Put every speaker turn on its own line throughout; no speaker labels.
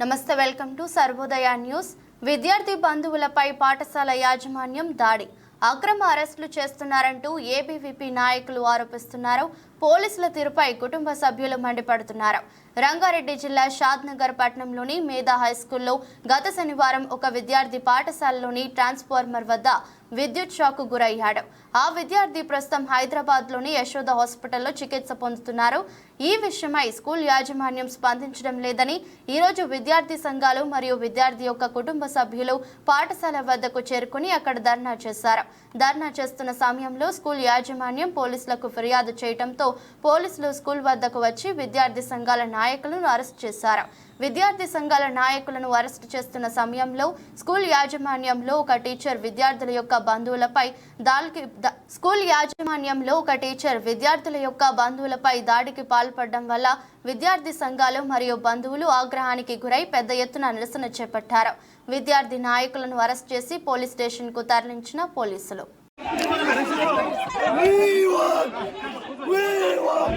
నమస్తే welcome to Sarvodaya news. విద్యార్థి బంధువులపై పాఠశాల యాజమాన్యం దాడి. అక్రమ అరెస్టులు చేస్తున్నారంటూ ఏబీవీపీ నాయకులు ఆరోపిస్తున్నారు. పోలీసుల తీరుపై కుటుంబ సభ్యులు మండిపడుతున్నారు. రంగారెడ్డి జిల్లా షాద్నగర్ పట్టణంలోని మేధా హై స్కూల్లో గత శనివారం ఒక విద్యార్థి పాఠశాలలోని ట్రాన్స్ఫార్మర్ వద్ద విద్యుత్ షాక్ గురయ్యాడు. ఆ విద్యార్థి ప్రస్తుతం హైదరాబాద్లోని యశోద హాస్పిటల్లో చికిత్స పొందుతున్నారు. ఈ విషయమై స్కూల్ యాజమాన్యం స్పందించడం లేదని ఈరోజు విద్యార్థి సంఘాలు మరియు విద్యార్థి యొక్క కుటుంబ సభ్యులు పాఠశాల వద్దకు చేరుకుని అక్కడ ధర్నా చేశారు. ధర్నా చేస్తున్న సమయంలో స్కూల్ యాజమాన్యం పోలీసులకు ఫిర్యాదు చేయడంతో పోలీసులు స్కూల్ వద్దకు వచ్చి విద్యార్థి సంఘాల నాయకులను అరెస్ట్ చేశారు. విద్యార్థి సంఘాల నాయకులను అరెస్టు చేస్తున్న సమయంలో స్కూల్ యాజమాన్యంలో ఒక టీచర్ విద్యార్థుల యొక్క బంధువులపై దాడికి స్కూల్ యాజమాన్యంలో ఒక టీచర్ విద్యార్థుల యొక్క బంధువులపై దాడికి పాల్పడడం వల్ల విద్యార్థి సంఘాలు మరియు బంధువులు ఆగ్రహానికి గురై పెద్ద ఎత్తున నిరసన చేపట్టారు. విద్యార్థి నాయకులను అరెస్ట్ చేసి పోలీస్ స్టేషన్కు తరలించిన పోలీసులు.
We want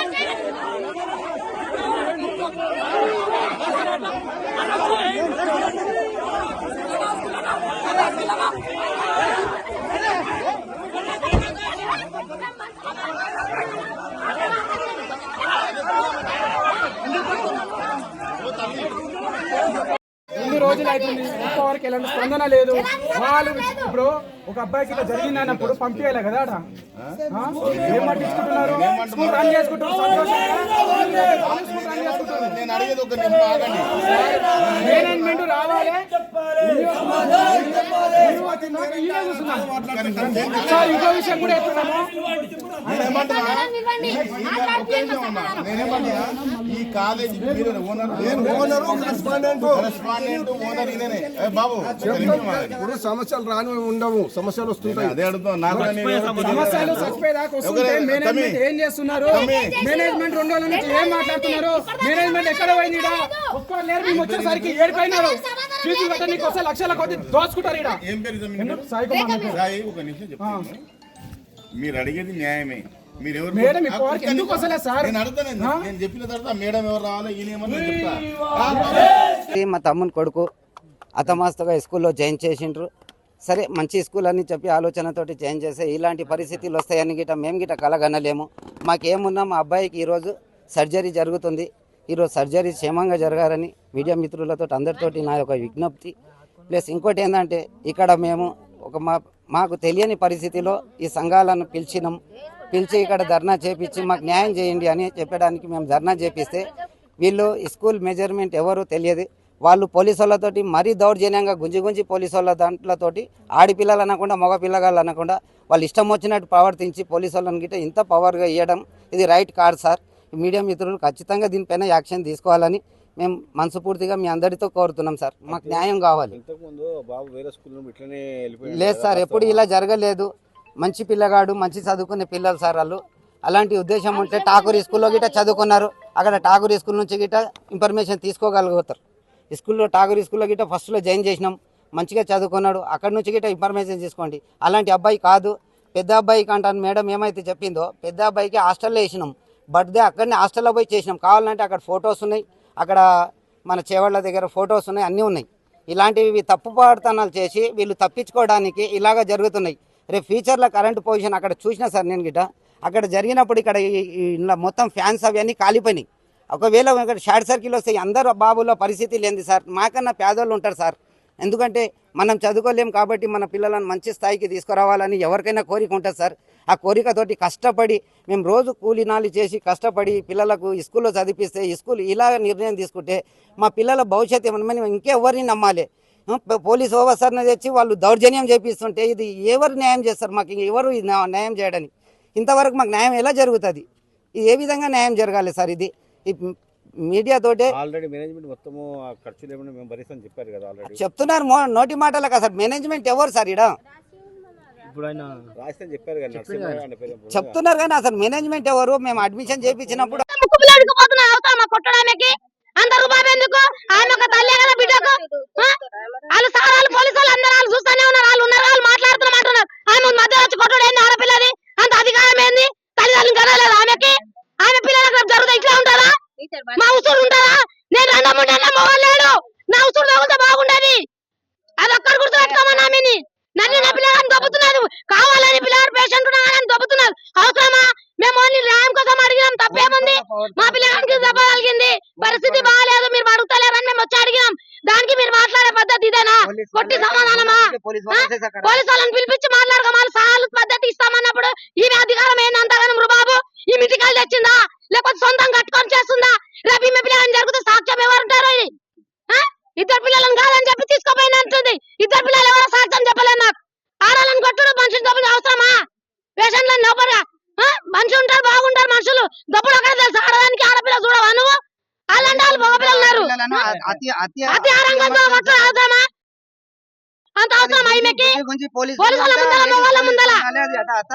రోజులు అవుతుంది ఇంతవరకు ఎలాంటి స్పందన లేదు. వాళ్ళు ఇప్పుడు ఒక అబ్బాయికి ఇట్లా జరిగింది అన్నప్పుడు పంపించాలి కదా? ఏం పట్టించుకుంటున్నారు? స్కూల్ రన్ మేనేజ్మెంట్ రావాలి. ఇంకో విషయం కూడా
ఈ కాలేజ్ మీరు ఓనర్. నేను ఓనర్ కరెస్పాండెంట్. కరెస్పాండెంట్ ఓనర్ ఈయననే ఏ బాబు.
ఇప్పుడు సమస్యలు రాని ఉండవు. సమస్యలు వస్తుంటాయి.
అదే
సమస్యలు. చచ్చిపోయేదాకా వస్తుంటే మేనేజ్మెంట్. ఏం చేస్తున్నారు? మేనేజ్మెంట్ రెండు రోజుల నుంచి ఏం మాట్లాడుతున్నారు? మేనేజ్మెంట్ ఎక్కడ పోయింది మేము వచ్చేసరికి ఏడిపోయినారు. ఫీజులు కట్టడానికి వస్తే లక్షల కొద్ది దోచుకుంటారు ఇక్కడ? సాయి
ఒక నిమిషం చెప్తాను మీరు అడిగేది న్యాయమే. మీరు ఎవరు
మేడం, ఎందుకు సార్?
నేను అడుగుతాను నేను. చెప్పిన తర్వాత మేడం ఎవరు రావాలి ఈయన ఏమన్నా నేను చెప్తా?
ఇది మా తమ్ముని కొడుకు అతమాస్తగా స్కూల్లో జాయిన్ చేసిండ్రు. సరే మంచి స్కూల్ అని చెప్పి ఆలోచనతోటి జాయిన్ చేస్తే ఇలాంటి పరిస్థితులు వస్తాయని గిట మేము గిట కలగనలేము. మాకేమున్నా మా అబ్బాయికి ఈరోజు సర్జరీ జరుగుతుంది. ఈరోజు సర్జరీ క్షేమంగా జరగాలని మీడియా మిత్రులతో అందరితోటి నా యొక్క విజ్ఞప్తి. ప్లస్ ఇంకోటి ఏంటంటే ఇక్కడ మేము ఒక మా మాకు తెలియని పరిస్థితిలో ఈ సంఘాలను పిలిచినాం. పిలిచి ఇక్కడ ధర్నా చేపించి మాకు న్యాయం చేయండి అని చెప్పడానికి మేము ధర్నా చేపిస్తే వీళ్ళు స్కూల్ మెజర్మెంట్ ఎవరు తెలియదు. వాళ్ళు పోలీసు వాళ్ళతోటి మరీ దౌర్జన్యంగా గుంజి గుంజి పోలీసు వాళ్ళ దాంట్లతోటి ఆడపిల్లలు అనకుండా మగ పిల్లగాళ్ళు అనకుండా వాళ్ళు ఇష్టం వచ్చినట్టు ప్రవర్తించి పోలీసు వాళ్ళని గిట్ట ఇంత పవర్గా ఇవ్వడం ఇది రైట్ కాదు సార్ మీడియా మిత్రులు ఖచ్చితంగా దీనిపైన యాక్షన్ తీసుకోవాలని మేము మనస్ఫూర్తిగా మీ అందరితో కోరుతున్నాం సార్. మాకు న్యాయం కావాలి.
ఇంతకుముందు బాబు వేరే స్కూల్ నుండి ఇట్లనే వెళ్ళిపోయాడు
లేదు సార్ ఎప్పుడు ఇలా జరగలేదు. మంచి పిల్లగాడు మంచి చదువుకునే పిల్లలు సార్ వాళ్ళు. అలాంటి ఉద్దేశం ఉంటే ఠాకూర్ స్కూల్లో గిట్ట చదువుకున్నారు. అక్కడ ఠాకూర్ స్కూల్ నుంచి గిట్ట ఇన్ఫర్మేషన్ తీసుకోగలుగుతారు. ఈ స్కూల్లో ఠాకూర్ స్కూల్లో గిట్ట ఫస్ట్లో జాయిన్ చేసినాం. మంచిగా చదువుకున్నాడు. అక్కడ నుంచి గిట్ట ఇన్ఫర్మేషన్ తీసుకోండి. అలాంటి అబ్బాయి కాదు. పెద్ద అబ్బాయికి అంటాను మేడం ఏమైతే చెప్పిందో పెద్ద అబ్బాయికి హాస్టల్లో వేసినాం. బర్త్డే అక్కడనే హాస్టల్లో పోయి చేసినాం. కావాలంటే అక్కడ ఫొటోస్ ఉన్నాయి. అక్కడ మన చేవళ్ళ దగ్గర ఫొటోస్ ఉన్నాయి అన్నీ ఉన్నాయి. ఇలాంటివి తప్పుపాడుతనాలు చేసి వీళ్ళు తప్పించుకోవడానికి ఇలాగ జరుగుతున్నాయి. రేపు ఫ్యూచర్లో కరెంట్ పొజిషన్ అక్కడ చూసినా సార్ నేను గిట్ట అక్కడ జరిగినప్పుడు ఇక్కడ ఈ- ఇలా మొత్తం ఫ్యాన్స్ అవన్నీ కాలిపోయినాయి. ఒకవేళ ఇక్కడ షార్ట్ సర్కిల్ వస్తే అందరు బాబులో పరిస్థితి లేని సార్. మాకన్నా పేదోళ్ళు ఉంటారు సార్. ఎందుకంటే మనం చదువుకోలేం కాబట్టి మన పిల్లలను మంచి స్థాయికి తీసుకురావాలని ఎవరికైనా కోరిక ఉంటుంది సార్. ఆ కోరికతోటి కష్టపడి మేము రోజు కూలినాలు చేసి కష్టపడి పిల్లలకు స్కూల్లో చదివిస్తే స్కూల్ ఇలా నిర్ణయం తీసుకుంటే మా పిల్లల భవిష్యత్తు ఏమన్నా ఇంకెవరిని నమ్మాలి? పోలీస్ ఓవర్సర్ని తెచ్చి వాళ్ళు దౌర్జన్యం చేపిస్తుంటే ఇది ఎవరు న్యాయం చేస్తారు? మాకు ఎవరు ఇది న్యాయం చేయడానికి ఇంతవరకు మాకు న్యాయం ఎలా జరుగుతుంది? ఇది ఏ విధంగా న్యాయం జరగాలి సార్ ఇది? మీడియా తోటే
ఆల్రెడీ మేనేజ్మెంట్ మొత్తము ఆ ఖర్చులు ఏమైనా మేము భరిస్తామని చెప్పారు కదా ఆల్రెడీ.
చెప్తున్నారు నోటి మాటలకు సార్. మేనేజ్మెంట్ ఎవరు సార్
చెప్పారు కదా పేరు
చెప్తున్నారు కానీ అసలు మేనేజ్మెంట్ ఎవరు? మేము అడ్మిషన్ చేయించినప్పుడు
కొట్టడానికి. ఆమె ఒక తల్లి కదా బిడ్డకు? వాళ్ళు పోలీసు వాళ్ళు అందరూ వాళ్ళు చూస్తూనే ఉన్నారు. వాళ్ళు ఉన్నారు వాళ్ళు ఆమె మధ్య వచ్చి కొట్టడం ఏంది ఆడపిల్లది? అంత అధికారం ఏంది? తల్లిదండ్రులు కదలేదు ఆమెకి. ఆమె పిల్లలకు ఇట్లా మా ఉసురు ఉంటారా నేను రెండో మూడు లేడు. నా ఉసురు తగులుతా బాగుండేది. అది ఒక్కరు గుర్తు పెట్టుకోమని నన్ను నా కావాలని పిల్లగాడు పేషెంట్ ఉన్నాడని దొబ్బుతున్నారు అవసరమా మేము ఓన్లీ న్యాయం కోసం అడిగినాం తప్పేముంది మా పిల్లగానికి దెబ్బ కలిగింది పరిస్థితి బాగాలేదు మీరు అడుగుతలేరని మేము వచ్చి అడిగినాం దానికి మీరు మాట్లాడే పద్ధతి ఇదేనా కొట్టి సమాధానమా
పోలీస్
ఆ? పోలీసు వాళ్ళని పిలిపించి మాట్లాడకమాలి సాలు పద్ధతి ఇస్తామన్నప్పుడు ఈమె అధికారం ఏందంతగానం రుబాబు ఈ మిటికాలు తెచ్చిందా లేకపోతే సొంతం కట్టుకొని చేస్తుందా రేపు ఈమె పిల్లలని జరిగితే సాక్ష్యం ఎవరు ఉంటారు ఇది ఆ? ఇద్దరు పిల్లలను కాదని చెప్పి తీసుకోపోయిన అంటుంది ఇద్దరు పిల్లలు ఎవరో సాక్ష్యం చెప్పలేదు నాకు ఆడాలని కొట్టుడు మనుషులు దొబ్బుడు అవసరమా పేషెంట్లను నవ్వరా మనుషులు ఉంటారు బాగుంటారు మనుషులు దొబ్బుడు ఒకటే తెలుసు ఆడదానికి ఆడపిల్ల చూడవా నువ్వు అలాంటి వాళ్ళు మగపిల్లలు ఉన్నారు
పిల్లలను అతి అతి
అతి ఆరంగంతో కొట్టడం అవసరమా అంత అవసరమా ముందల, ముందల.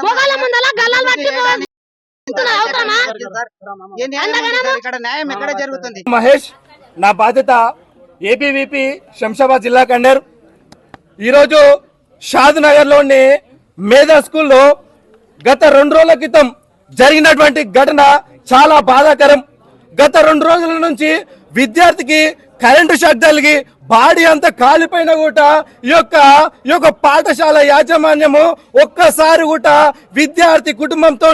ముందల గల్లాలు
మహేష్ నా బాధ్యత ఏపీవీపీ శంషాబాద్ జిల్లా కండర్. ఈరోజు షాద్ నగర్లోని మేధా స్కూల్లో గత రెండు రోజుల క్రితం జరిగినటువంటి ఘటన చాలా బాధాకరం. గత రెండు రోజుల నుంచి విద్యార్థికి కరెంటు షాక్ తగిలి బాడీ అంతా కాలిపోయిన కూడా ఈ యొక్క ఈ యొక్క పాఠశాల యాజమాన్యము ఒక్కసారి కూడా విద్యార్థి కుటుంబంతో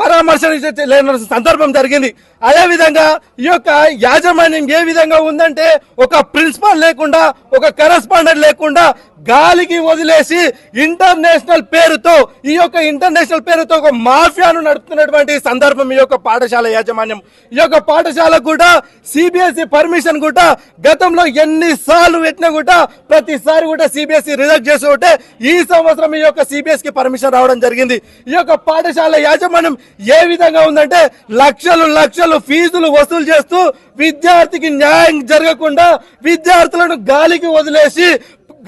పరామర్శించలేని సందర్భం జరిగింది. అదే విధంగా ఈ యొక్క యాజమాన్యం ఏ విధంగా ఉందంటే ఒక ప్రిన్సిపల్ లేకుండా ఒక కరెస్పాండెంట్ లేకుండా గాలికి వదిలేసి ఇంటర్నేషనల్ పేరుతో ఈ యొక్క ఇంటర్నేషనల్ పేరుతో ఒక మాఫియాను నడుపుతున్నటువంటి సందర్భం ఈ యొక్క పాఠశాల యాజమాన్యం. ఈ యొక్క పాఠశాల కూడా సిబిఎస్ఈ పర్మిషన్ కూడా గతంలో ఎన్ని సార్లు పెట్టినా కూడా ప్రతిసారి కూడా సిబిఎస్ఈ రిజెక్ట్ చేసి ఉంటే ఈ సంవత్సరం ఈ యొక్క సిబిఎస్కి పర్మిషన్ రావడం జరిగింది. ఈ యొక్క పాఠశాల యాజమాన్యం ఏ విధంగా ఉందంటే లక్షలు లక్షలు ఫీజులు వసూలు చేస్తూ విద్యార్థికి న్యాయం జరగకుండా విద్యార్థులను గాలికి వదిలేసి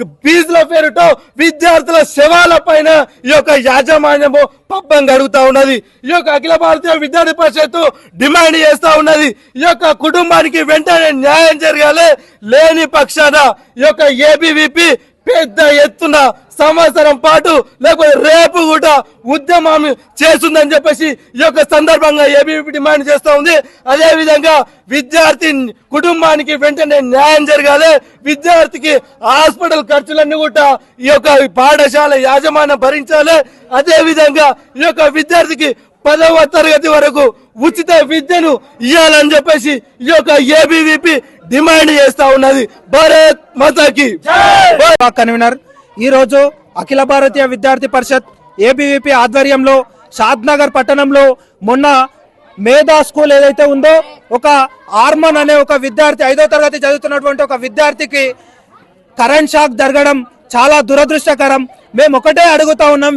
ఫీజుల పేరుతో విద్యార్థుల శవాల పైన ఈ యొక్క యాజమాన్యము పబ్బం గడుగుతా ఉన్నది. ఈ యొక్క అఖిల భారతీయ విద్యార్థి పరిషత్తు డిమాండ్ చేస్తా ఉన్నది. ఈ యొక్క కుటుంబానికి వెంటనే న్యాయం జరగాలి. లేని పక్షాన ఈ యొక్క ఏబీవీపీ పెద్ద ఎత్తున సంవత్సరం పాటు లేకపోతే రేపు కూడా ఉద్యమం చేస్తుందని చెప్పేసి ఈ యొక్క సందర్భంగా ఏబీవీపీ డిమాండ్ చేస్తూ ఉంది. అదేవిధంగా విద్యార్థి కుటుంబానికి వెంటనే న్యాయం జరగాలి. విద్యార్థికి హాస్పిటల్ ఖర్చులన్నీ కూడా ఈ యొక్క పాఠశాల యాజమాన్యం భరించాలి. అదేవిధంగా ఈ యొక్క విద్యార్థికి పదవ తరగతి వరకు ఉచిత విద్యను ఇవ్వాలని చెప్పేసి ఈ యొక్క ఏబీవీపీ డిమాండ్ చేస్తా ఉన్నది భారత్ మాతాకి.
కన్వీనర్. ఈ రోజు అఖిల భారతీయ విద్యార్థి పరిషత్ ఏబీవీపీ ఆధ్వర్యంలో షాద్నగర్ పట్టణంలో మొన్న మేధా స్కూల్ ఏదైతే ఉందో ఒక ఆర్మన్ అనే ఒక విద్యార్థి ఐదో తరగతి చదువుతున్నటువంటి ఒక విద్యార్థికి కరెంట్ షాక్ జరగడం చాలా దురదృష్టకరం. మేము ఒకటే అడుగుతా ఉన్నాం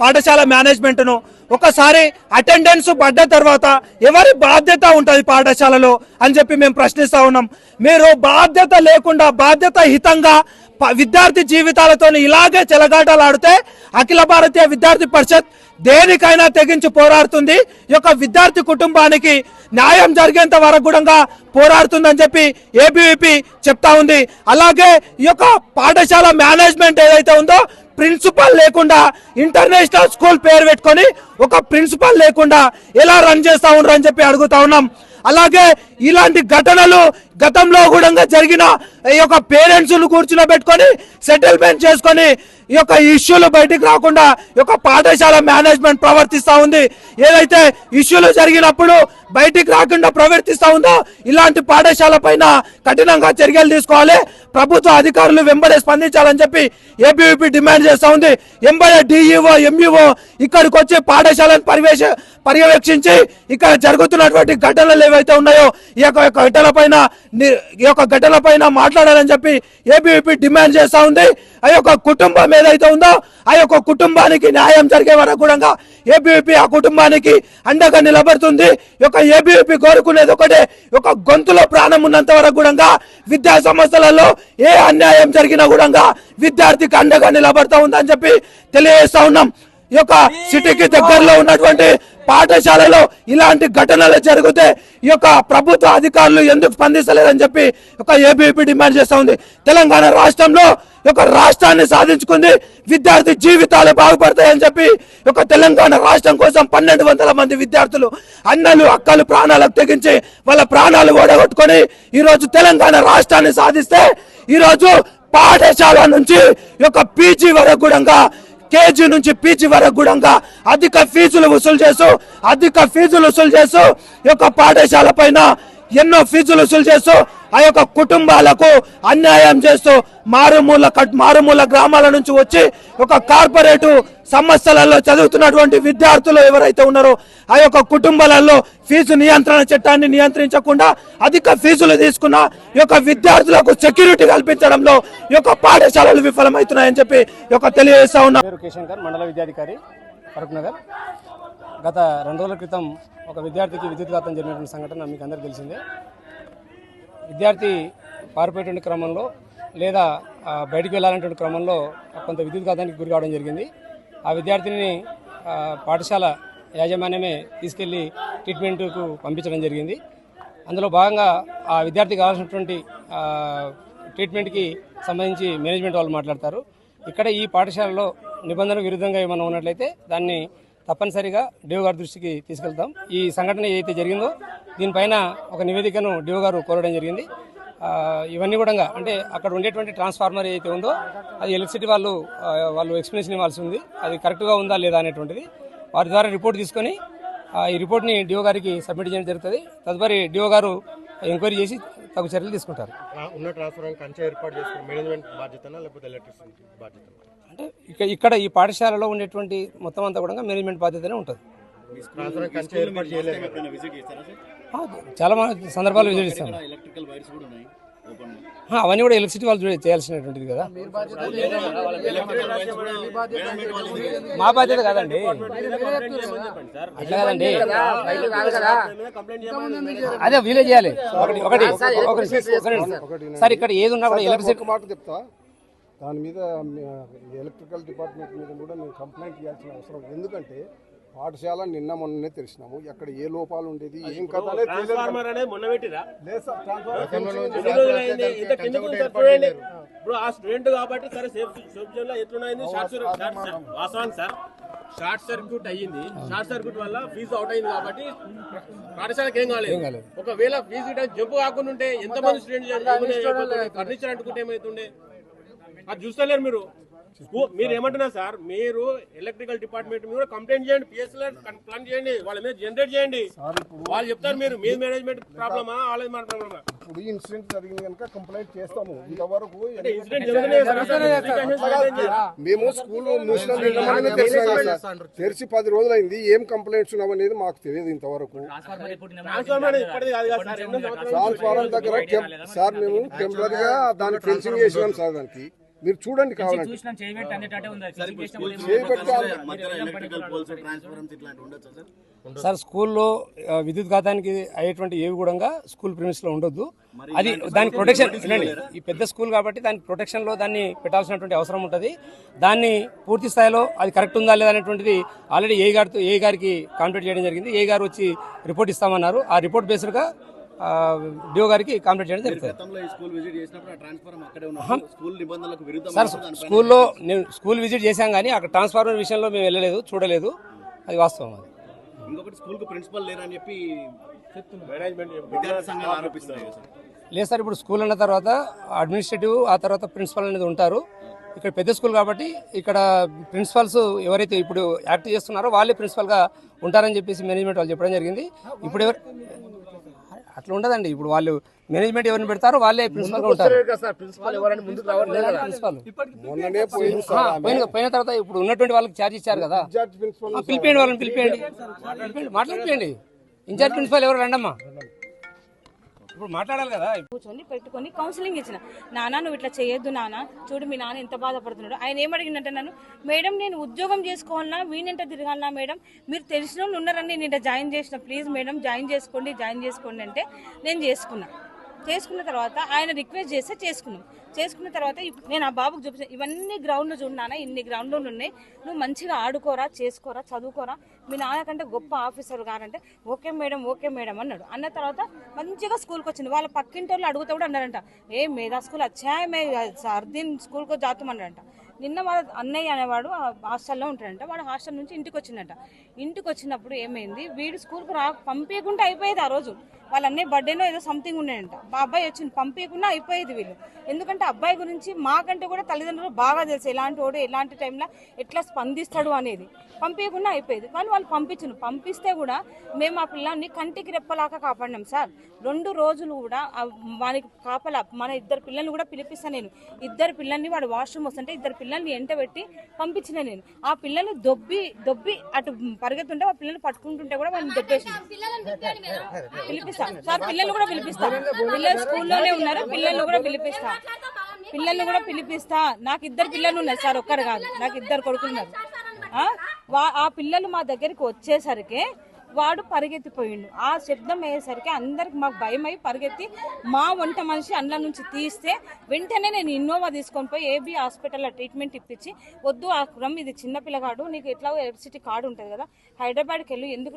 పాఠశాల మేనేజ్మెంట్ను ఒకసారి అటెండెన్స్ పడ్డ తర్వాత ఎవరి బాధ్యత ఉంటుంది పాఠశాలలో అని చెప్పి మేము ప్రశ్నిస్తా ఉన్నాం. మీరు బాధ్యత లేకుండా బాధ్యత హితంగా ప- విద్యార్థి జీవితాలతో ఇలాగే చెలగాటలాడితే అఖిల భారతీయ విద్యార్థి పరిషత్ దేనికైనా తెగించి పోరాడుతుంది. ఈ యొక్క విద్యార్థి కుటుంబానికి న్యాయం జరిగేంత వరకు కూడా పోరాడుతుందని చెప్పి ఏబీవీపీ చెప్తా ఉంది. అలాగే ఈ యొక్క పాఠశాల మేనేజ్మెంట్ ఏదైతే ఉందో ప్రిన్సిపల్ లేకుండా ఇంటర్నేషనల్ స్కూల్ పేరు పెట్టుకొని ఒక ప్రిన్సిపల్ లేకుండా ఎలా రన్ చేస్తా ఉన్నారు అని చెప్పి అడుగుతా ఉన్నాం. అలాగే ఇలాంటి ఘటనలు గతంలో కూడా జరిగిన ఈ యొక్క పేరెంట్స్ను కూర్చుని పెట్టుకొని సెటిల్మెంట్ చేసుకొని ఈ యొక్క ఇష్యూలు బయటికి రాకుండా ఈ యొక్క పాఠశాల మేనేజ్మెంట్ ప్రవర్తిస్తూ ఉంది. ఏదైతే ఇష్యూలు జరిగినప్పుడు బయటికి రాకుండా ప్రవర్తిస్తూ ఉందో ఇలాంటి పాఠశాల పైన కఠినంగా చర్యలు తీసుకోవాలి. ప్రభుత్వ అధికారులు వెంబడే స్పందించాలని చెప్పి ఏబీవీపీ డిమాండ్ చేస్తూ ఉంది. ఎంబడే డిఈఓ ఎంఈఓ ఇక్కడికి వచ్చి పాఠశాలను పరివేశ పర్యవేక్షించి ఇక్కడ జరుగుతున్నటువంటి ఘటనలు ఏవైతే ఉన్నాయో ఈ యొక్క ఘటన పైన ఈ యొక్క ఘటన పైన మాట్లాడాలని చెప్పి ఏబీవీపీ డిమాండ్ చేస్తూ ఉంది. ఆ యొక్క కుటుంబం ఏదైతే ఉందో ఆ యొక్క కుటుంబానికి న్యాయం జరిగే వరకు కూడా ఏబీవీపీ ఆ కుటుంబానికి అండగా నిలబడుతుంది. యొక్క ఏబీవీపీ కోరుకునేది ఒకటే ఒక యొక్క గొంతులో ప్రాణం ఉన్నంత వరకు కూడా విద్యా సంస్థలలో ఏ అన్యాయం జరిగినా కూడా విద్యార్థికి అండగా నిలబడతా ఉందని చెప్పి తెలియజేస్తా ఉన్నాం. ఈ యొక్క సిటీకి దగ్గరలో ఉన్నటువంటి పాఠశాలలో ఇలాంటి ఘటనలు జరిగితే ఈ యొక్క ప్రభుత్వ అధికారులు ఎందుకు స్పందిస్తలేదని చెప్పి ఒక ఏబీపీ డిమాండ్ చేస్తా ఉంది. తెలంగాణ రాష్ట్రంలో ఒక యొక్క రాష్ట్రాన్ని సాధించుకుంది విద్యార్థి జీవితాలు బాగుపడతాయని చెప్పి ఒక యొక్క తెలంగాణ రాష్ట్రం కోసం పన్నెండు వందల మంది విద్యార్థులు అన్నలు అక్కలు ప్రాణాలకు తెగించి వాళ్ళ ప్రాణాలు ఓడగొట్టుకొని ఈరోజు తెలంగాణ రాష్ట్రాన్ని సాధిస్తే ఈరోజు పాఠశాల నుంచి ఒక యొక్క పీజీ వరకు కూడా కేజీ నుంచి పీజీ వరకు కూడా అధిక ఫీజులు వసూలు చేస్తూ అధిక ఫీజులు వసూలు చేస్తూ ఈ యొక్క పాఠశాల పైన ఎన్నో ఫీజులు వసూలు చేస్తూ ఆ యొక్క కుటుంబాలకు అన్యాయం చేస్తూ మారుమూల కట్- మారుమూల గ్రామాల నుంచి వచ్చి ఒక కార్పొరేటు సంస్థలలో చదువుతున్నటువంటి విద్యార్థులు ఎవరైతే ఉన్నారో ఆ యొక్క కుటుంబాలలో ఫీజు నియంత్రణ చట్టాన్ని నియంత్రించకుండా అధిక ఫీజులు తీసుకున్న ఈ యొక్క విద్యార్థులకు సెక్యూరిటీ కల్పించడంలో ఈ యొక్క పాఠశాలలు విఫలమవుతున్నాయని చెప్పి ఈ యొక్క తెలియజేస్తా ఉన్నా
మండల విద్యాధికారి ఫరూక్ నగర్. గత రెండు రోజుల క్రితం ఒక విద్యార్థికి విద్యుత్ఘాతం జరిగినటువంటి సంఘటన మీకు అందరికీ తెలిసిందే. విద్యార్థి పారిపోయేటువంటి క్రమంలో లేదా బయటికి వెళ్ళాలనేటువంటి క్రమంలో కొంత విద్యుత్ఘాతానికి గురి కావడం జరిగింది. ఆ విద్యార్థిని పాఠశాల యాజమాన్యమే తీసుకెళ్ళి ట్రీట్మెంట్కు పంపించడం జరిగింది. అందులో భాగంగా ఆ విద్యార్థికి కావాల్సినటువంటి ట్రీట్మెంట్కి సంబంధించి మేనేజ్మెంట్ వాళ్ళు మాట్లాడతారు. ఇక్కడ ఈ పాఠశాలలో నిబంధన విరుద్ధంగా ఏమైనా ఉన్నట్లయితే దాన్ని తప్పనిసరిగా డివో గారి దృష్టికి తీసుకెళ్తాం. ఈ సంఘటన ఏదైతే జరిగిందో దీనిపైన ఒక నివేదికను డిఓ గారు కోరడం జరిగింది. ఇవన్నీ కూడా అంటే అక్కడ ఉండేటువంటి ట్రాన్స్ఫార్మర్ ఏదైతే ఉందో అది ఎలక్ట్రిసిటీ వాళ్ళు వాళ్ళు ఎక్స్ప్లెనేషన్ ఇవ్వాల్సి ఉంది. అది కరెక్ట్గా ఉందా లేదా అనేటువంటిది వారి ద్వారా రిపోర్ట్ తీసుకొని ఆ, ఈ రిపోర్ట్ని డిఓ గారికి సబ్మిట్ చేయడం జరుగుతుంది. తదుపరి డిఓ గారు ఎంక్వైరీ చేసి తగు చర్యలు తీసుకుంటారు.
ఉన్న ట్రాన్స్ఫార్మర్ కంచె ఏర్పాటు చేసుకుని మేనేజ్మెంట్ బాధ్యతనా లేకపోతే ఎలక్ట్రిసిటీ బాధ్యత
అంటే ఇక్కడ ఇక్కడ ఈ పాఠశాలలో ఉండేటువంటి మొత్తం అంతా కూడా మేనేజ్మెంట్ బాధ్యతనే ఉంటుంది చాలా సందర్భాలు విజిట్ ఇస్తాం ఆ, అవన్నీ కూడా ఎలక్ట్రిసిటీ వాళ్ళు చేయాల్సినటువంటిది కదా మా బాధ్యత కాదండి అట్లా కాదండి అదే వీలే చేయాలి ఒకటి ఒకటి ఒకటి ఒకటి. సార్ ఇక్కడ ఏది ఉన్నా కూడా ఎలక్ట్రిసిటీ
చెప్తా దాని మీద ఎలక్ట్రికల్ డిపార్ట్మెంట్ మీద కూడా మేము కంప్లైంట్ చేయాల్సిన అవసరం ఎందుకంటే పాఠశాల నిన్న మొన్ననే తెలిసినాము ఎక్కడ ఏ లోపాలు ఉండేది ఏం
చూడండి. ఇప్పుడు ఆ స్టూడెంట్ కాబట్టి సరే సేఫ్ సేఫ్ జోన్లో ఎట్లున్నాయింది షార్ట్ సర్క్యూట్ వాస్తవానికి సార్. షార్ట్ సర్క్యూట్ అయ్యింది. షార్ట్ సర్క్యూట్ వల్ల ఫీజు అవుట్ అయింది కాబట్టి పాఠశాలకు ఏం కాలేదు. ఒకవేళ ఫీజు జంపు కాకుండా ఉంటే ఎంత మంది స్టూడెంట్ ఫర్నిచర్ అంటుకుంటే ఏమైతుండే? అది చూస్తలేరు మీరు. మీరు ఏమంటున్నారు సార్ మీరు ఎలక్ట్రికల్ డిపార్ట్మెంట్ మీద కంప్లైంట్ చేయండి పిఎస్ఎల్ ప్లాన్ చేయండి వాళ్ళ మీద జనరేట్ చేయండి. వాళ్ళు చెప్తారు మీరు మీ మేనేజ్మెంట్ ప్రాబ్లమా వాళ్ళ ప్రాబ్లమా?
ఇప్పుడు ఈ ఇన్సిడెంట్ జరిగింది కనుక కంప్లైంట్ చేస్తాము. ఇంతవరకు
ఇన్సిడెంట్ జరుగుతున్నాయి సార్.
మేము స్కూల్ మూసిన తెరిచి పది రోజులు అయింది ఏం కంప్లైంట్స్ ఉన్నామనేది మాకు తెలియదు ఇంతవరకు. ట్రాన్స్ఫారం దగ్గర సార్ మేము టెంపరీగా దానికి ఫెన్సింగ్ చేసినాం సార్ దానికి. మీరు చూడండి కావాలంటే. చేయబెట్టాలి
ఎలక్ట్రికల్ పోల్స్ ట్రాన్స్ఫార్మర్స్ ఇట్లాంటివి ఉండొచ్చా సార్?
సార్ స్కూల్లో విద్యుత్ ఘాతానికి అయ్యేటువంటి ఏవి కూడా స్కూల్ ప్రిమిస్లో ఉండొద్దు అది దానికి ప్రొటెక్షన్ వినండి ఈ పెద్ద స్కూల్ కాబట్టి దానికి ప్రొటెక్షన్లో దాన్ని పెట్టాల్సినటువంటి అవసరం ఉంటుంది. దాన్ని పూర్తి స్థాయిలో అది కరెక్ట్ ఉందా లేదా అనేటువంటిది ఆల్రెడీ ఏ గారితో ఏ గారికి కాంటాక్ట్ చేయడం జరిగింది. ఏ గారు వచ్చి రిపోర్ట్ ఇస్తామన్నారు. ఆ రిపోర్ట్ బేస్డ్గా డిఓ గారికి కాంప్లీట్ చేయడం జరుగుతుంది. సార్ స్కూల్లో నేను స్కూల్ విజిట్ చేశాం కానీ అక్కడ ట్రాన్స్ఫార్మర్ విషయంలో మేము వెళ్ళలేదు చూడలేదు. అది వాస్తవం అది.
ఇంకొకటి స్కూల్కు ప్రిన్సిపల్ లేరని చెప్పి
లేదు సార్ ఇప్పుడు స్కూల్ అన్న తర్వాత అడ్మినిస్ట్రేటివ్ ఆ తర్వాత ప్రిన్సిపల్ అనేది ఉంటారు. ఇక్కడ పెద్ద స్కూల్ కాబట్టి ఇక్కడ ప్రిన్సిపల్స్ ఎవరైతే ఇప్పుడు యాక్ట్ చేస్తున్నారో వాళ్ళే ప్రిన్సిపల్గా ఉంటారని చెప్పేసి మేనేజ్మెంట్ వాళ్ళు చెప్పడం జరిగింది. ఇప్పుడు ఎవరు అట్లా ఉండదండి. ఇప్పుడు వాళ్ళు మేనేజ్మెంట్ ఎవరిని పెడతారో వాళ్ళే ఉంటారు.
ప్రిన్సిపల్ ఎవరైనా ముందుకు రావట్లేదు కదా
ప్రిన్సిపల్
మొన్ననే పోయింది సార్ ఆమె.
పోయిన పోయిన తర్వాత ఇప్పుడు ఉన్నటువంటి వాళ్ళకి ఛార్జ్ ఇచ్చారు కదా. పిలిపియండి వాళ్ళని పిలిపియండి. పిలిపియండి మాట్లాడిపోయండి ఇన్ఛార్జ్ ప్రిన్సిపల్ ఎవరు? రండమ్మా. ఇప్పుడు మాట్లాడాలి కదా?
కూర్చొని పెట్టుకొని కౌన్సిలింగ్ ఇచ్చిన. నాన్న నువ్వు ఇట్లా చేయొద్దు నాన్న చూడు మీ నాన్న ఎంత బాధపడుతున్నాడు. ఆయన ఏమడిగిందంటే నన్ను మేడం నేను ఉద్యోగం చేసుకోవాలన్నా వీణెంట తిరగాలన్నా మేడం మీరు తెలిసిన వాళ్ళు ఉన్నారని నేను జాయిన్ చేసిన. ప్లీజ్ మేడం జాయిన్ చేసుకోండి జాయిన్ చేసుకోండి అంటే నేను చేసుకున్నాను చేసుకున్న తర్వాత ఆయన రిక్వెస్ట్ చేస్తే చేసుకున్నాం. చేసుకున్న తర్వాత నేను ఆ బాబుకు చూపించాను ఇవన్నీ గ్రౌండ్లు చూడనా ఇన్ని గ్రౌండ్లు ఉన్నాయి. నువ్వు మంచిగా ఆడుకోరా చేసుకోరా చదువుకోరా. మీ నాన్నకంటే గొప్ప ఆఫీసర్ గారంటే ఓకే మేడం ఓకే మేడం అన్నాడు. అన్న తర్వాత మంచిగా స్కూల్కి వచ్చింది. వాళ్ళ పక్కింటి వాళ్ళు అడుగుతా కూడా అన్నారంట ఏ మేధా స్కూల్ అచ్చాయ మే సర్దీన్ స్కూల్కి జాతమన్నారంట నిన్న వాళ్ళ అన్నయ్య అనేవాడు ఆ హాస్టల్లో ఉంటాడంట. వాడు హాస్టల్ నుంచి ఇంటికి వచ్చిందంట. ఇంటికి వచ్చినప్పుడు ఏమైంది? వీడు స్కూల్కి రా పంపించకుండా అయిపోయేది ఆ రోజు. వాళ్ళ అన్నయ్య బర్త్డేనో ఏదో సంథింగ్ ఉండేదంట మా అబ్బాయి వచ్చింది పంపించకుండా అయిపోయేది వీళ్ళు. ఎందుకంటే అబ్బాయి గురించి మాకంటే కూడా తల్లిదండ్రులు బాగా తెలుసు. ఎలాంటి వాడు ఎలాంటి టైంలో ఎట్లా స్పందిస్తాడు అనేది. పంపించకుండా అయిపోయేది. కానీ వాళ్ళు పంపించను. పంపిస్తే కూడా మేము ఆ పిల్లాన్ని కంటికి రెప్పలాగా కాపాడినాం సార్. రెండు రోజులు కూడా వానికి కాపలా మన ఇద్దరు పిల్లల్ని కూడా పిలిపిస్తాను నేను. ఇద్దరు పిల్లల్ని వాడు వాష్రూమ్ వస్తుంటే ఇద్దరు పిల్లల్ని ఎంట పెట్టి పంపించిన నేను. ఆ పిల్లల్ని దొబ్బి దొబ్బి అటు పరిగెత్తుంటే ఆ పిల్లల్ని పట్టుకుంటుంటే కూడా వాళ్ళని దొబ్బేసి సార్ పిల్లలు కూడా పిలిపిస్తా. పిల్లలు స్కూల్లోనే ఉన్నారు? పిల్లలు కూడా పిలిపిస్తా. పిల్లల్ని కూడా పిలిపిస్తా. నాకు ఇద్దరు పిల్లలు ఉన్నారు సార్ ఒక్కరు కాదు. నాకు ఇద్దరు కొడుకులు ఉన్నారు. వా- ఆ పిల్లలు మా దగ్గరికి వచ్చేసరికి వాడు పరిగెత్తిపోయిండు. ఆ శబ్దం అయ్యేసరికి అందరికి మాకు భయం అయి పరిగెత్తి మా వంట మనిషి అండ్ల నుంచి తీస్తే వెంటనే నేను ఇన్నోవా తీసుకొని పోయి ఏబీ హాస్పిటల్లో ట్రీట్మెంట్ ఇప్పించి వద్దు ఆ క్రమ్ ఇది చిన్నపిల్లగాడు నీకు ఎట్లా ఎలక్ట్రిసిటీ కార్డు ఉంటుంది కదా హైదరాబాద్కి వెళ్ళి ఎందుకు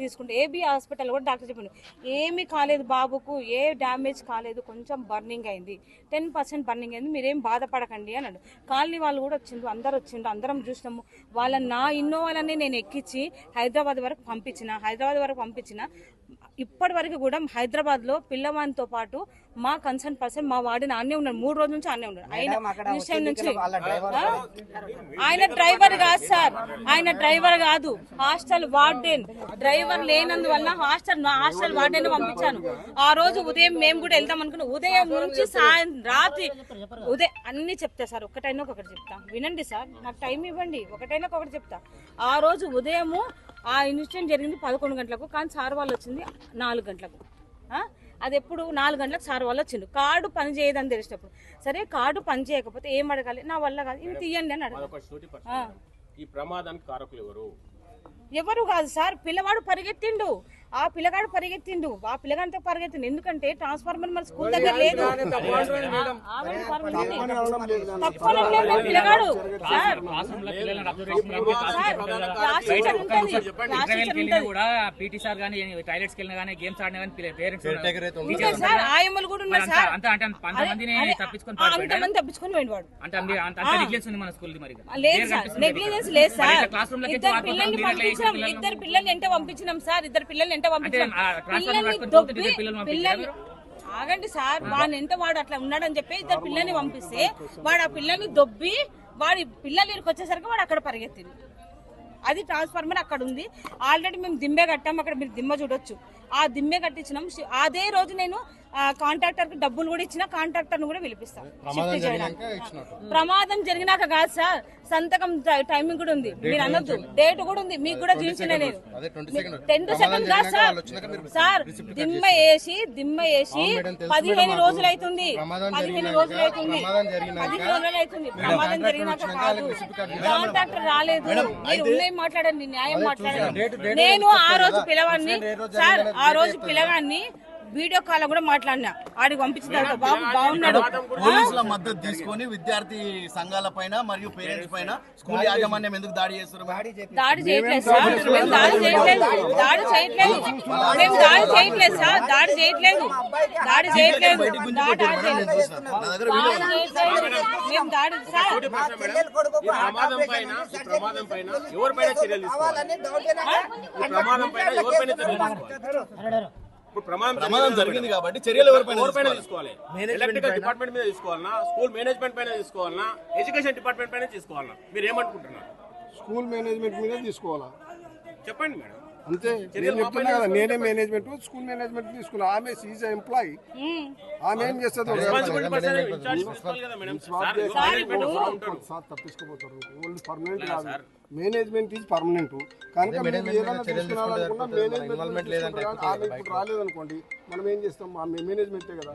తీసుకుంటే? ఏబీ హాస్పిటల్ కూడా డాక్టర్ చెప్పిండు ఏమీ కాలేదు బాబుకు ఏ డ్యామేజ్ కాలేదు కొంచెం బర్నింగ్ అయింది టెన్ పర్సెంట్ బర్నింగ్ అయింది మీరేం బాధపడకండి అన్నాడు. కాలనీ వాళ్ళు కూడా వచ్చిండ్రు అందరు వచ్చిండ్రు అందరం చూసినాము. వాళ్ళ నా ఇన్నోవాలని నేను ఎక్కించి హైదరాబాద్ వరకు పంపించిన హైదరాబాద్ వరకు పంపించిన ఇప్పటి వరకు కూడా హైదరాబాద్లో పిల్లవానితో పాటు మా కన్సర్న్ పర్సన్ మా వాడిని అన్నే ఉన్నాడు మూడు రోజుల నుంచి అన్నే ఉన్నాడు ఆయన విషయం నుంచి? ఆయన డ్రైవర్ కాదు సార్ ఆయన డ్రైవర్ కాదు. Hostel warden. డ్రైవర్ లేనందువల్ల హాస్టల్ హాస్టల్ వార్డెన్ పంపించాను. ఆ రోజు ఉదయం మేము కూడా వెళ్దాం అనుకున్నాం. ఉదయం నుంచి సాయం రాత్రి ఉదయం అన్ని చెప్తా సార్ ఒకటైనా ఒకటి చెప్తా. వినండి సార్ నాకు టైం ఇవ్వండి. ఒకటైనా ఒకటి చెప్తా. ఆ రోజు ఉదయము ఆ ఇన్సిడెంట్ జరిగింది పదకొండు గంటలకు కానీ సార్ వాళ్ళు వచ్చింది నాలుగు గంటలకు? అది ఎప్పుడు నాలుగు గంటలకు సార్ వాళ్ళు వచ్చిండు కార్డు పని చేయదని తెలిసినప్పుడు. సరే కార్డు పని చేయకపోతే ఏం అడగాలి? నా వల్ల కాదు. ఇది తీయండి అని అడగాలి.
ఈ ప్రమాదానికి కారకులు ఎవరు?
ఎవరు కాదు సార్. పిల్లవాడు పరిగెత్తిండు. ఆ పిల్లగాడు పరిగెత్తిండు. ఆ పిల్లగాడితో పరిగెత్తిండు. ఎందుకంటే ట్రాన్స్ఫార్మర్ మన స్కూల్ దగ్గర లేదు. పిల్లగాడు. సార్.
టాయిలెట్స్ వెళ్ళినా కానీ గేమ్స్ ఆడినా కానీ పేరెంట్స్
సార్ ఆయమ్మలు కూడా ఉన్నారు సార్.
తప్పించుకొని
అంతమంది వాడు
అంటే అంత అంత అంత నెగ్లెన్స్ ఉంది మన స్కూల్ మరి
లేదు సార్. నెగ్లిజెన్స్ లేదు సార్.
క్లాస్ రూమ్లోకి
ఇద్దరు పిల్లల్ని పంపించినాం. ఇద్దరు ఎంట పంపించినాం సార్. ఇద్దరు పిల్లల్ని పిల్లల్ని
పంపించారా
పిల్లల్ని ఆగండి సార్ వాడిని ఎంత వాడు అట్లా ఉన్నాడని చెప్పి ఇద్దరు పిల్లల్ని పంపిస్తే వాడు ఆ పిల్లల్ని దొబ్బి వాడి పిల్లలు ఇక్కడికి వచ్చేసరికి వాడు అక్కడ పరిగెత్తింది అది ట్రాన్స్ఫార్మర్ అక్కడ ఉంది. ఆల్రెడీ మేము దిమ్మె కట్టాం అక్కడ మీరు దిమ్మ చూడొచ్చు. ఆ దిమ్మె కట్టించినాం. అదే రోజు నేను కాంట్రాక్టర్కి డబ్బులు కూడా ఇచ్చిన కాంట్రాక్టర్ను కూడా చేయడానికి. ప్రమాదం జరిగినాక కాదు సార్ సంతకం టైమింగ్ కూడా ఉంది. మీరు అనొద్దు. డేట్ కూడా ఉంది. మీకు కూడా చూపించిన నేను టెన్ సెకండ్ కాదు సార్ సార్ దిమ్మ వేసి దిమ్మ వేసి పదిహేను రోజులు అవుతుంది పదిహేను రోజులు అవుతుంది పదిహేను రోజులు అవుతుంది ప్రమాదం జరిగినాక కాదు. కాంట్రాక్టర్ రాలేదు. మీరు ఉన్నాయి మాట్లాడండి న్యాయం మాట్లాడండి. నేను ఆ రోజు పిలవాన్ని. సార్ ఆ రోజు పిలగాన్ని వీడియో కాల్ కూడా మాట్లాడినా. ఆడికి పంపించిన తర్వాత బాబు బాగున్నాడు.
పోలీసుల మద్దతు తీసుకొని విద్యార్థి సంఘాల పైన మరియు పేరెంట్స్ పైన స్కూల్ యాజమాన్యం ఎందుకు దాడి చేస్తారు
దాడి చేయట్లేదు సార్. మేము దాడి చేయట్లేదు. దాడి చేయట్లేదు. మేము దాడి చేయట్లేదు సార్. దాడి చేయట్లేదు. దాడి చేయట్లేదు. దాడి. మేము దాడి సార్
ప్రమాదం పైన ప్రమాదం పైన ఎవరిపైన చర్యలు తీసుకోవాలి? ప్రమాదం పైన ఎవరిపైన చర్యలు తీసుకోవాలి? ఇప్పుడు ప్రమాదం
ప్రమాదం జరిగింది కాబట్టి చర్యలు ఎవరిపైన తీసుకోవాలి?
ఎలక్ట్రికల్ డిపార్ట్మెంట్ మీద తీసుకోవాలన్నా స్కూల్ మేనేజ్మెంట్ పైన తీసుకోవాలన్నా ఎడ్యుకేషన్ డిపార్ట్మెంట్ పైన తీసుకోవాలన్నా మీరు ఏమనుకుంటున్నారు
స్కూల్ మేనేజ్మెంట్ మీద తీసుకోవాలా
చెప్పండి మేడం
అంతే నేను చెప్తున్నా కదా నేనే మేనేజ్మెంట్ స్కూల్ మేనేజ్మెంట్ తీసుకున్నా ఆమె సీజ్ ఎంప్లాయీ ఆమె ఏం చేస్తుంది తప్పించుకోపోతారు వాళ్ళు పర్మనెంట్ కాదు మేనేజ్మెంట్ ఈజ్ పర్మనెంట్ కనుక మీరు ఏదైనా తీసుకురావాలనుకున్నా మేనేజ్మెంట్ ఆమె ఇప్పుడు రాలేదనుకోండి మనం ఏం చేస్తాం? మేనేజ్మెంటే కదా.